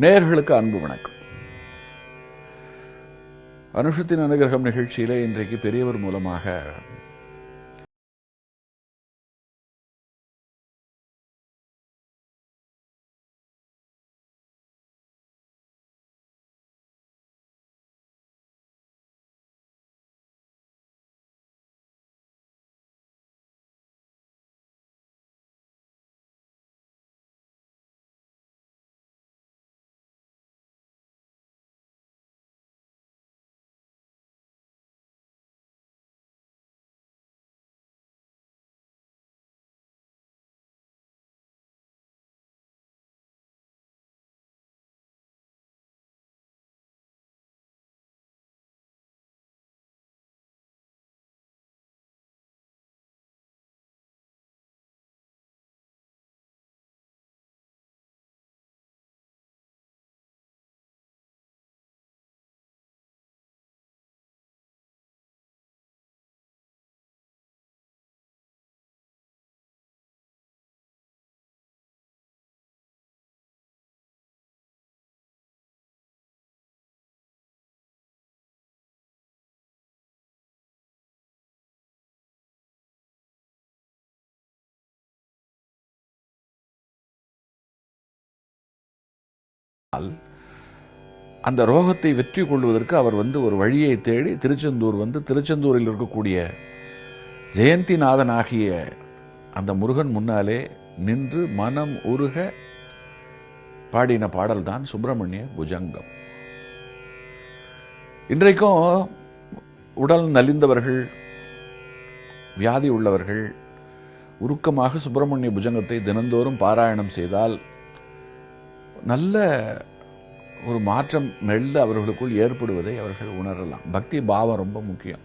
நேர்களுக்கு அன்பு வணக்கம். அனுஷத்தின் அனுகிரகம் நிகழ்ச்சியிலே இன்றைக்கு பெரியவர் மூலமாக அந்த ரோகத்தை வெற்றி கொள்வதற்கு அவர் வந்து ஒரு வழியை தேடி திருச்செந்தூர் வந்து திருச்செந்தூரில் இருக்கக்கூடிய ஜெயந்திநாதன் ஆகிய அந்த முருகன் முன்னாலே நின்று மனம் உருக பாடின பாடல் தான் சுப்பிரமணிய புஜங்கம். இன்றைக்கும் உடல் நலிந்தவர்கள் வியாதி உள்ளவர்கள் உருக்கமாக சுப்பிரமணிய புஜங்கத்தை தினந்தோறும் பாராயணம் செய்தால் நல்ல ஒரு மாற்றம் மெல்ல அவர்களுக்குள் ஏற்படுவதை அவர்கள் உணரலாம். பக்தி பாவம் ரொம்ப முக்கியம்.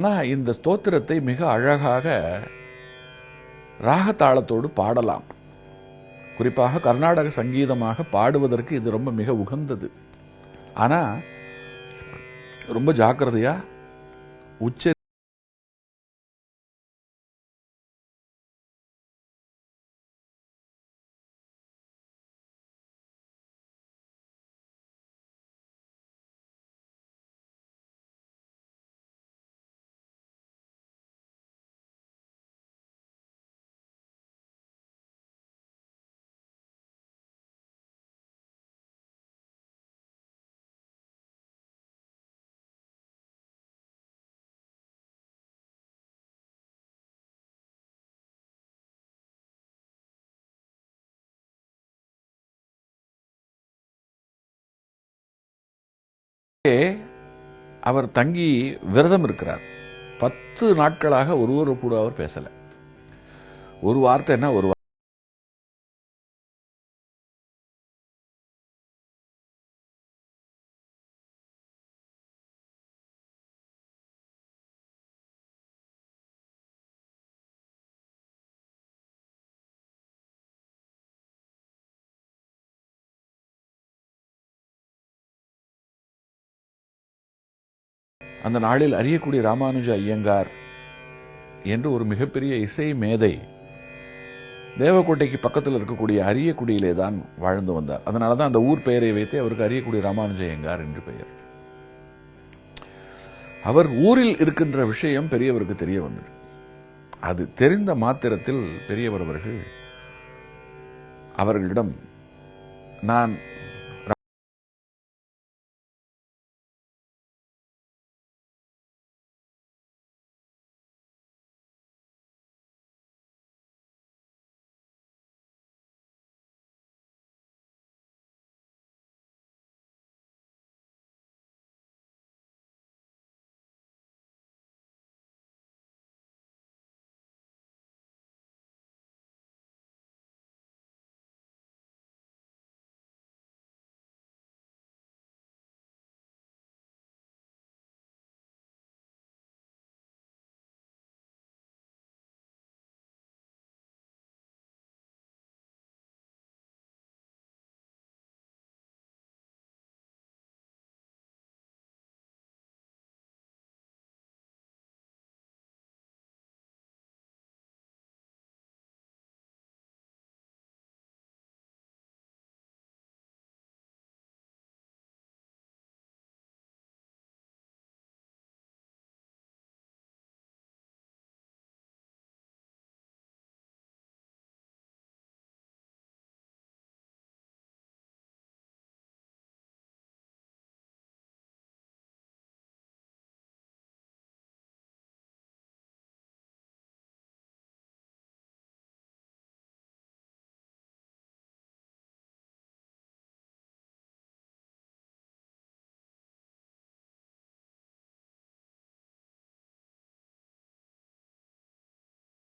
ஆனால் இந்த ஸ்தோத்திரத்தை மிக அழகாக ராகத்தாளத்தோடு பாடலாம். குறிப்பாக கர்நாடக சங்கீதமாக பாடுவதற்கு இது ரொம்ப மிக உகந்தது. ஆனா ரொம்ப ஜாக்கிரதையா உச்ச அவர் தங்கி விரதம் இருக்கிறார். பத்து நாட்களாக ஒருவர் கூட அவர் பேசல. ஒரு வார்த்தை என்ன? ஒரு அந்த நாளில் அறியக்கூடிய ராமானுஜ ஐயங்கார் என்று ஒரு மிகப்பெரிய இசை மேதை தேவக்கோட்டைக்கு பக்கத்தில் இருக்கக்கூடிய அரியக்குடியிலே தான் வாழ்ந்து வந்தார். அதனால தான் அந்த ஊர் பெயரை வைத்து அவருக்கு அரியக்குடி ராமானுஜ ஐயங்கார் என்று பெயர். அவர் ஊரில் இருக்கின்ற விஷயம் பெரியவருக்கு தெரிய வந்தது. அது தெரிந்த மாத்திரத்தில் பெரியவர் அவர்கள் அவர்களிடம் நான்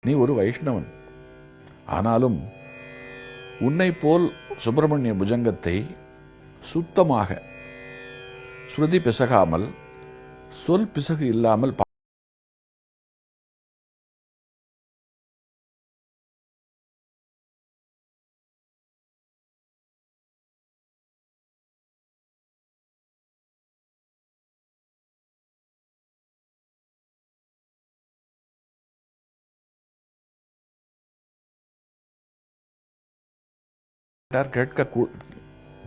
நீ ஒரு வைஷ்ணவன். ஆனாலும் உன்னை போல் சுப்பிரமணிய புஜங்கத்தை சுத்தமாக ஸ்ருதி பிசகாமல் சொல் பிசகு இல்லாமல் கேட்க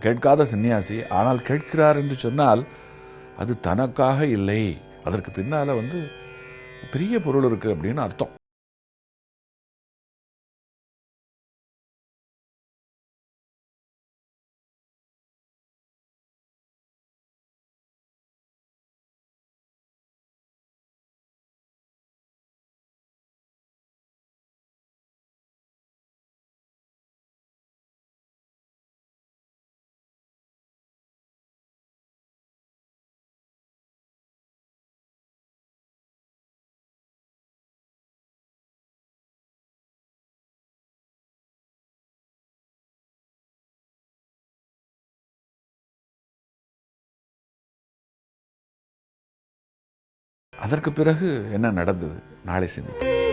கேட்காத சன்னியாசி ஆனால் கேட்கிறார் என்று சொன்னால் அது தனக்காக இல்லை. அதற்கு பின்னால வந்து பெரிய பொருள் இருக்கு அப்படின்னு அர்த்தம். அதற்கு பிறகு என்ன நடந்தது? நாளை சிந்தி